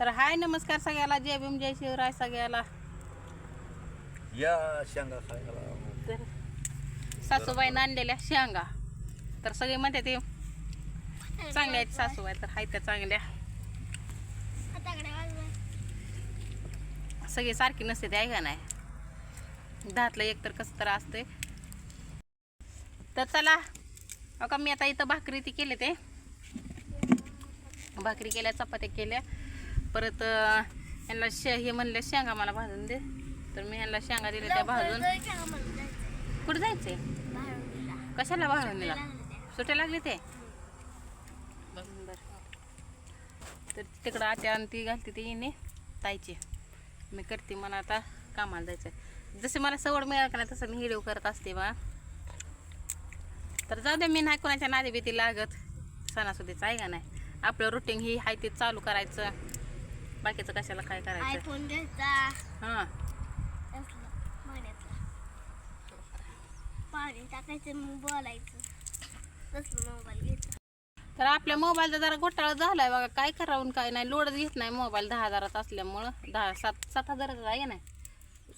तर हाय नमस्कार सगळ्याला. जय भीम जय शिवराय सगळ्याला. या शेंगा खायला तर सासूबाईनं आणलेल्या शेंगा. तर सगळे म्हणते ते चांगल्या आहेत सासूबाई तर हाय त्या चांगल्या. सगळे सारखी नसते ते आहे का नाही? दहातलं एक तर कसं तर असते तर चला हो का मी आता इथं भाकरी ती केले ते. भाकरी केल्या चपात्या केल्या. परत यांना शे हे म्हणले शेंगा मला भाजून दे. तर मी ह्यांना शेंगा दिल्या त्या भाजून. कुठे जायचंय? कशाला भाजून दिला? सुट्या लागले ते? बरं. तर तिकडं आत्या आणि ती घालते ती येणे ताईची. मी करते मला आता कामाला जायचं जसे मला सवड मिळाल का नाही तसं मी व्हिडिओ करत असते बा. तर जाऊ दे मी नाही कोणाच्या नादी भीती लागत. सणासुदीचं आहे का नाही? आपलं रुटीन ही आहे ते चालू करायचं. बाकीचं कशाला काय करायचं? आयफोन घ्यायचा. हां. असलं महिन्यातला पाणी टाकायचं मग बोलायचं. तसलं मोबाईल घ्यायचा. तर आपल्या मोबाईलचा जरा घोटाळा झालाय बघा. काय करावं काय नाही. लोडच घेत नाही मोबाईल दहा हजारात असल्यामुळं. दहा सात सात हजाराचा आहे ना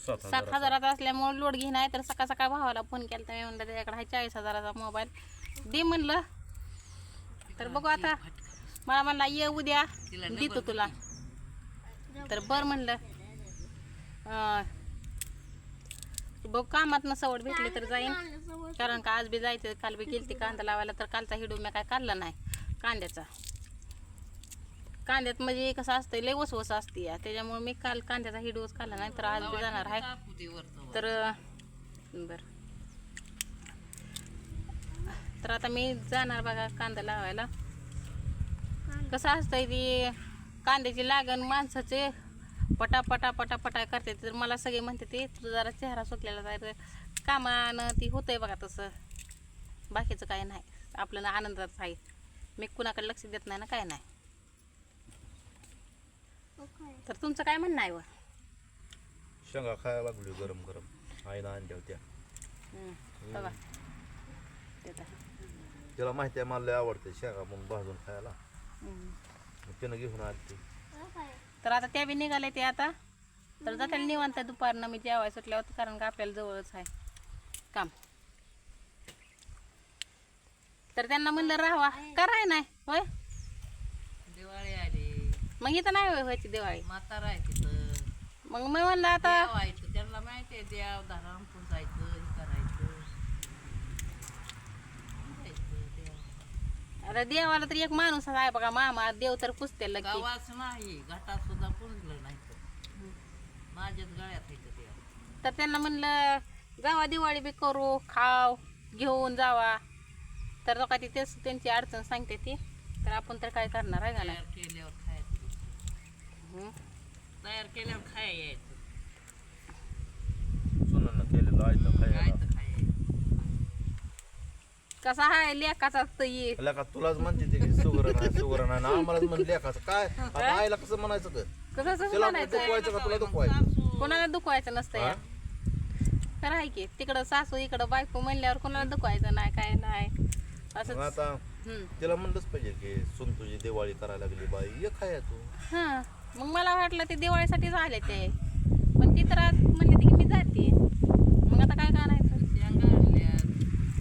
सात हजारात असल्यामुळं लोड घे नाही तर सकाळ सकाळ भावाला फोन केला तर मी म्हणलं त्याच्याकडे आहे चाळीस हजाराचा मोबाईल दे म्हणलं. तर बघू आता. मला म्हणला ये उद्या. देतो तुला. तर बरं म्हणलं. बघ कामात सवड भेटली तर जाईन. कारण का आज बी जायचं काल बी गेलती कांदा लावायला तर कालचा हिडू मी काय काढला नाही कांद्याचा. कांद्यात म्हणजे कसं असतं लय वसवस असते या. त्याच्यामुळे मी काल कांद्याचा हिडूच काढला नाही तर आज बी जाणार आहे. तर बरं. तर आता मी जाणार बघा कांदा लावायला. कसं असतंय ती कांद्याची लागण माणसाचे पटा पटा पटा पटा करते. तर मला सगळे म्हणते ते तुझा जरा चेहरा सुकलेला जायचं कामानं ती होतंय बघा तसं. बाकीचं काही नाही. आपलं ना आनंदात आहे. मी कुणाकडे लक्ष देत नाही ना काय नाही. तर तुमचं काय म्हणणं आहे व? शेंगा खायला लागली गरम गरम. आईनं आणल्या होत्या. बघा. देता. तिला माहिती आहे मला लय आवडते शेंगा मग भाजून खायला. घेऊन आली तर आता त्या बी निघाले ते आता. तर जाता निवांत दुपारनं मी जेवाय सुटल्यावर कारण का आपल्याला जवळच आहे. काम. तर त्यांना म्हणलं राहावा. कराय नाही होय? दिवाळी आली. मग इथं नाही होय व्हायची दिवाळी. म्हातारा आहे तिथं. मग मी म्हणलं आता त्यांना माहिती आहे देव धरण पुजायचं हे करायचं जायचं देव. आता देवाला तर एक माणूस आहे बघा मामा देव तर पुसते लगे गावाच नाही घाटात सुद्धा पुजलं नाही तर. माझ्याच गळ्यात येतं देव तर त्यांना म्हणलं जावा दिवाळी बी करू खाव घेऊन जावा. तर लोक ती तेच त्यांची अडचण सांगते ती. तर आपण तर काय करणार आहे का नाही तयार केल्यावर खायचं हं. तयार केल्यावर खाया यायचं. सुनानं केलेलं तर खाया कसा आहे? लेकाचा ये. लेका तुलाच म्हणते ते की सुगर नाही सुगर नाही आणि आम्हालाच म्हण लेखाचं. काय? आता आईला कसं म्हणायचं ग कसं कसं तिला म्हणायचं? दुखवायचं का? तुला दुखवायचं? कोणाला दुखवायचं नसतं या खरं आहे की तिकडं सासू इकडं बायको म्हणल्यावर कोणाला दुखवायचं नाही काय नाही. मग असं आता तिला म्हणलंच पाहिजे की सुन तुझी दिवाळी करायला लागली बाई. ये खाया तू. हां. मग मला वाटलं ते दिवाळीसाठी झाले ते. पण ती तर आज म्हणले की मी जाते. मग आता काय करायचं शेंगा आणल्या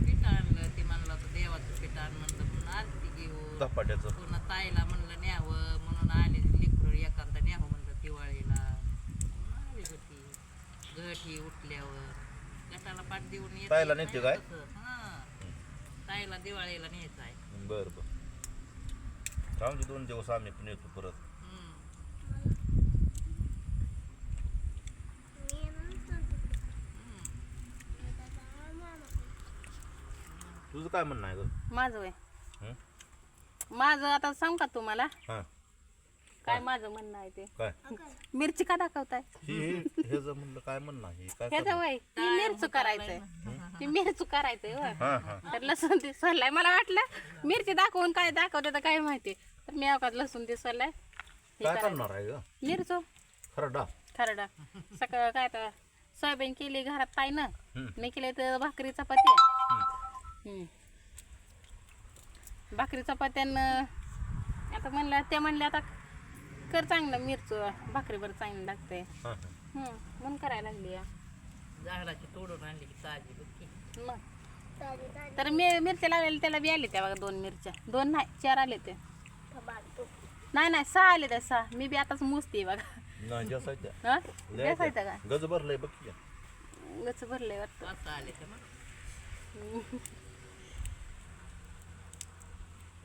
पीठ आणलं ते म्हणलं होतं देवाचं पीठ आण म्हणलं म्हणून आलती घेऊन धपाट्याचं. पुन्हा ताईला म्हणलं न्यावं म्हणून आले. लेकरं एखादा न्यावं म्हणलं दिवाळीला. म्हणून आली होती. घट ही उठल्यावर. गटाला पाठ देऊन येते. ताईला नेते काय? हां. ताईला दिवाळीला न्यायचं आहे. बर बर. दे दोन दिवस आम्ही पण येतो परत. हम्म. तुझं काय म्हणणं आहे ग? माझं वय. हं? माझं आता सांग का तुम्हाला? हा. काय माझं म्हणणं आहे ते? काय? मिरची का दाखवताय? ही हे जर म्हणलं काय म्हणणं आहे? काय ह्याचं करणार? वय ती मिरचू करायचंय. ती मिरचू करायचंय होय. हा हा. तर लसूण दिसलाय मला वाटलं मिरची दाखवून काय दाखवते तर काय माहिती. तर मी अवकात लसूण दिसलाय काय. करणार आहे ग? मिरचू. खरडा. खरडा. सकाळ काय तर सोयाबीन केली घरात ताई ना. मी केले तर भाकरी चपाती. हम्म. भाकरी चपात्यानं आता म्हणलं ते म्हणले आता कर चांगलं मिरचं भाकरी बरं चांगलं लागतंय हा, हा. हं, म्हणून करायला लागली या. झाडाची तोडून आणली की ताजी बघ की मग तर मी मिरच्या लावलेल्या त्याला बी आले त्या बघा दोन मिरच्या दोन नाही चार आले ते. नाही नाही सहा आले त्या सहा मी बी आताच मोजते बघा नाही जास्त आहे त्या. हा लय जास्त आहे आहे का त्या. गज भरलंय बघ की. गच भरलंय वाटतं पाच आले तर मग येईल की लाईफ नाही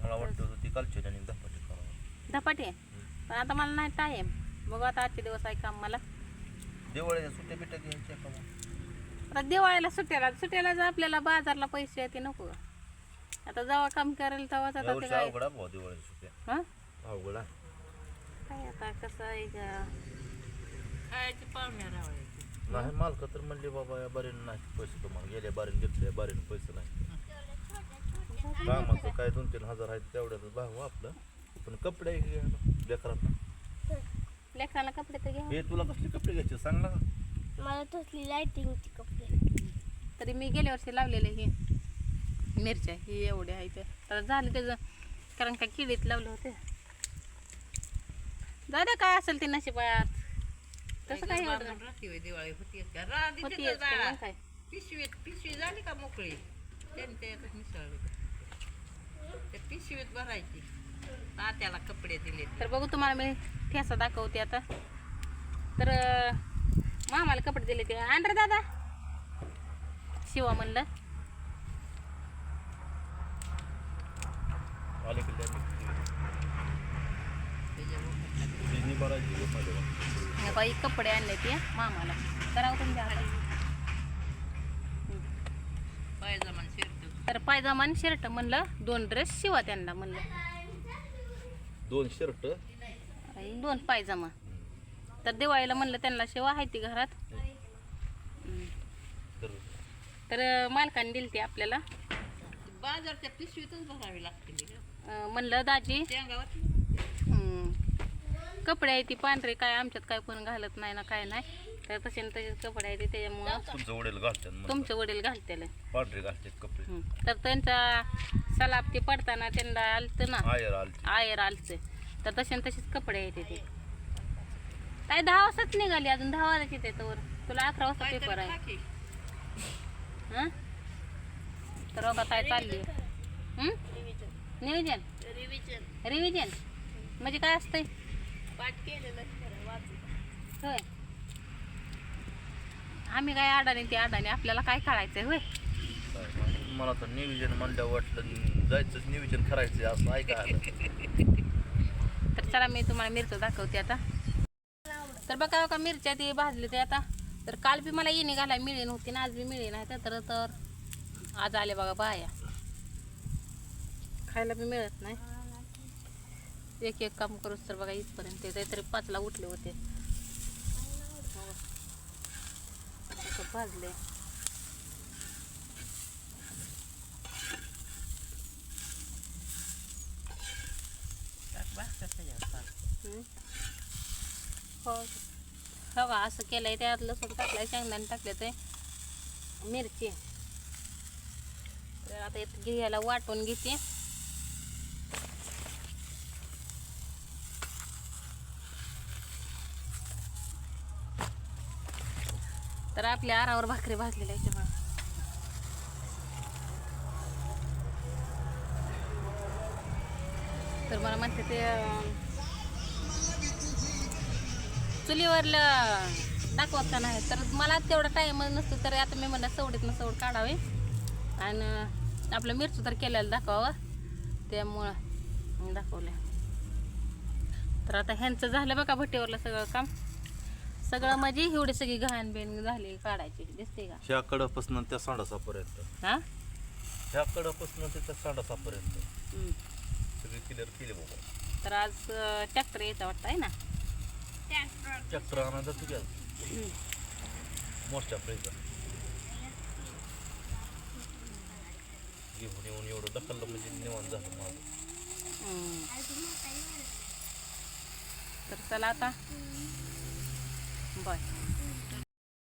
मला वाटतं ती कालची आणि धपाटे करावं. धपाटे पण आता मला नाही टाईम बघू आता आजचे दिवस आहे काम मला. दिवाळीच्या सुट्ट्या बिट्या घ्यायच्या का मग? आता दिवाळीला सुट्ट्याला सुट्ट्याला जर आपल्याला बाजारला पैसे येते नको? आता जेव्हा काम करेल तेव्हाच आता ते यावर्षी काय? अवघड आहे बुवा दिवाळीच्या सुट्ट्या. हा? अवघड आहे. काय आता कसं आहे का खायची पाहुण्या रावायची नाही मालक तर म्हणले बाबा या बारीन नाही पैसे तुम्हाला गेल्या बारीन घेतले बारीन पैसे नाही. कामाचं काय दोन तीन हजार आहेत तेवढ्यात भागू आपलं. पण कपडे लेकरात लेकराला कपडे तर घ्या हे तुला कसले कपडे घ्यायचे सांग ना. मला तसली लाइटिंगची कपडे. तरी मी गेल्या वर्षी लावलेले हे मिरच्या ही एवढे आहे ते तर झालं त्याचं कारण का किडीत लावले होते. द्या काय असेल ते नशिबात. एवढं होय दिवाळी होती का राधी होती तिथं असते, जाळा. मग काय? पिशवीत पिशवी झाली का मोकळी? त्यांनी त्याच्यात मिसळली त्या पिशवीत भरायची. तात्याला कपडे दिले तर बघू तुम्हाला मी ठेसा दाखवते आता. तर अं, मामाला कपडे दिले ते. आण रे दादा. शिवा म्हणलं. आले की लय त्याच्यावर मी भरायची गं माझ्या. हे बाई कपडे आणले ते मामाला. करावं तुमच्या हातात. पायजमा शर्ट तर पायजामा आणि शर्ट म्हणलं दोन ड्रेस शिवा त्यांना म्हणलं. दोन शर्ट आणि दोन पायजामा. तर दिवाळीला म्हणलं त्यांना शिवा आहे ती घरात. तर मालकाने दिली ती आपल्याला. बाजारच्या पिशवीतच भरावी लागते म्हणलं दाजी. कपडे आहे ती पांढरे काय आमच्यात काय पण घालत नाही ना काय नाही. तर तसे न तसेच कपडे आहे ते त्याच्यामुळं तुमचं वडील घालतात मग तुमचे वडील घालतेले. पांढरे घालतात कपडे. तर त्यांचा सलाब ते पडताना त्यांना आलतं ना. आयर आलते. आयर आलते. तर तसे न तसेच कपडे आहेत ते काय दहा वाजताच निघाली अजून दहा वाजायची ते तर तुला अकरा वाजता पेपर आहे. हं? तर बघा काय चालली हं? नियोजन रिव्हिजन रिव्हिजन म्हणजे काय असतंय? पाठ केलेलं खरं वाचू होय. आम्ही काय अडाणी ते अडाणी आपल्याला काय काढायचंय होय? मला तर नियोजन म्हणलं वाटलं जायचं नियोजन करायचं असं ऐका आलं. तर चला मी तुम्हाला मिरचं दाखवते आता. तर बघा बघा मिरच्या ते भाजले ते आता. तर काल बी मला येणे घालाय मिळे नव्हती ना आज बी मिळे नाही तर तर. आज आले बघा बाया. खायला बी मिळत नाही. एक एक काम करूच तर बघा इथपर्यंत ते तरी पाचला उठले होते. हो. भाजले. हो. हो का असं केलंय त्यात लसूण टाकलंय शेंगदाणे टाकले ते मिरची. तर आता घ्यायला वाटून घेते. तर आपल्या आरावर भाकरी भाजलेल्या आहेत बघा तर मला म्हणते ते चुलीवरलं दाखवत का नाही तर मला तेवढा टाईम नसतो तर आता मी म्हणलं सवडीतनं सवड काढावे. आणि आपलं मिरची तर केलेलं दाखवावं. त्यामुळं दाखवलं तर आता ह्यांचं झालं बघा भट्टीवरलं सगळं काम. सगळं म्हणजे एवढी सगळी घाण बिण झाली काढायची दिसते का? ह्या कडपासून त्या सांडासापर्यंत. हा? ह्या कडपासून ते त्या सांडासापर्यंत. हम्म. सगळे क्लिअर केले बाबा. तर आज ट्रॅक्टर यायचा वाटतं आहे ना? ट्रॅक्टर आणा जातो की हम्म. मोठ्या प्रेचा घेऊन येऊन एवढं ढकललं म्हणजे निवांत झालं माझं. हम्म. तर चला आता. बाय